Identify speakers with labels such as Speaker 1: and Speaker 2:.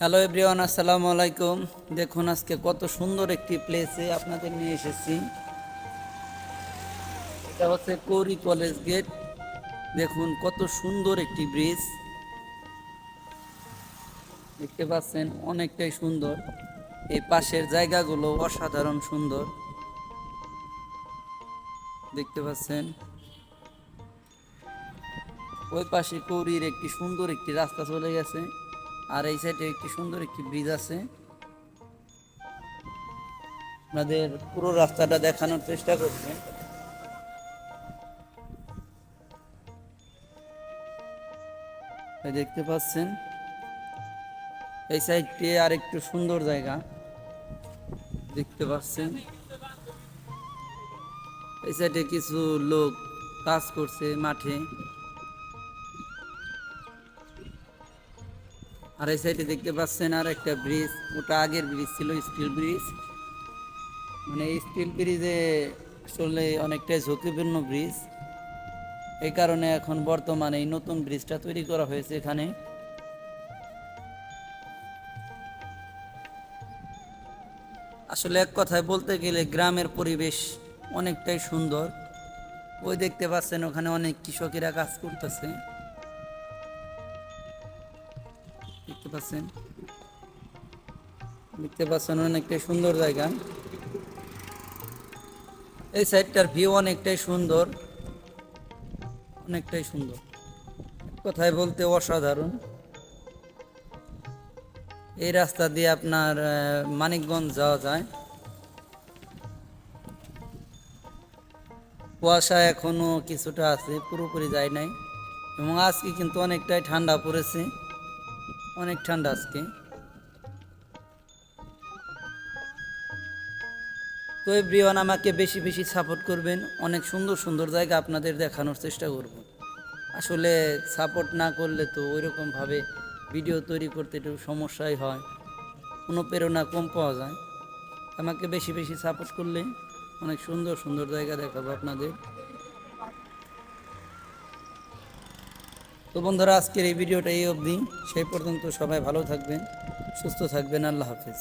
Speaker 1: Hello everyone আসসালামু আলাইকুম দেখুন আজকে কত সুন্দর একটি প্লেসে আপনাদের নিয়ে এসেছি। এটা হচ্ছে কৌরি কলেজ গেট দেখুন কত সুন্দর একটি ব্রিজ দেখতে পাচ্ছেন অনেকটাই সুন্দর। এই পাশের জায়গাগুলো অসাধারণ সুন্দর। দেখতে পাচ্ছেন। ওই পাশে কৌরির একটি সুন্দর একটি রাস্তা চলে গেছে। আর এই সাইডে একটি সুন্দর একটি ব্রিজ আছে। আপনাদের পুরো রাস্তাটা দেখানোর চেষ্টা করছি। দেখতে পাচ্ছেন? এই সাইডটি আর একটু সুন্দর জায়গা। দেখতে পাচ্ছেন? এই সাইডে কিছু লোক কাজ করছে মাঠে। আর এই সাইডে দেখতে পাচ্ছেন আর একটা ব্রিজ, ওটা আগের ব্রিজ ছিল, স্টিল ব্রিজ। মানে স্টিল ব্রিজে আসলে অনেকটাই ঝুঁকিপূর্ণ ব্রিজ। এই কারণে এখন বর্তমানে এই নতুন ব্রিজটা তৈরি করা হয়েছে এখানে। আসলে এক কথায় বলতে গেলে গ্রামের পরিবেশ অনেকটাই সুন্দর। ওই দেখতে পাচ্ছেন ওখানে অনেক কৃষকেরা কাজ করতেছে। দেখতে পাচ্ছেন। দেখতে পাচ্ছেন অনেকটাই সুন্দর জায়গা। এই সাইডটার ভিউ অনেকটাই সুন্দর। অনেকটাই সুন্দর। কথায় বলতে অসাধারণ। এই রাস্তা দিয়ে আপনার মানিকগঞ্জ যাওয়া যায়। কুয়াশা এখনও কিছুটা আছে, পুরোপুরি যায় নাই। এবং আজকে কিন্তু অনেকটাই ঠান্ডা পড়েছে। অনেক ঠান্ডা আজকে। তো এভরিওয়ান আমাকে বেশি বেশি সাপোর্ট করবেন। অনেক সুন্দর সুন্দর জায়গা আপনাদের দেখানোর চেষ্টা করব। আসলে সাপোর্ট না করলে তো ওইরকমভাবে ভিডিও তৈরি করতে একটু সমস্যাই হয়। অনুপ্রেরণা কম পাওয়া যায়। আমাকে বেশি বেশি সাপোর্ট করলে অনেক সুন্দর সুন্দর জায়গা দেখাবো আপনাদের। তো বন্ধুরা, আজকের এই ভিডিওটা এই অবধি। সেই পর্যন্ত সবাই ভালো থাকবেন, সুস্থ থাকবেন। আল্লাহ হাফিজ।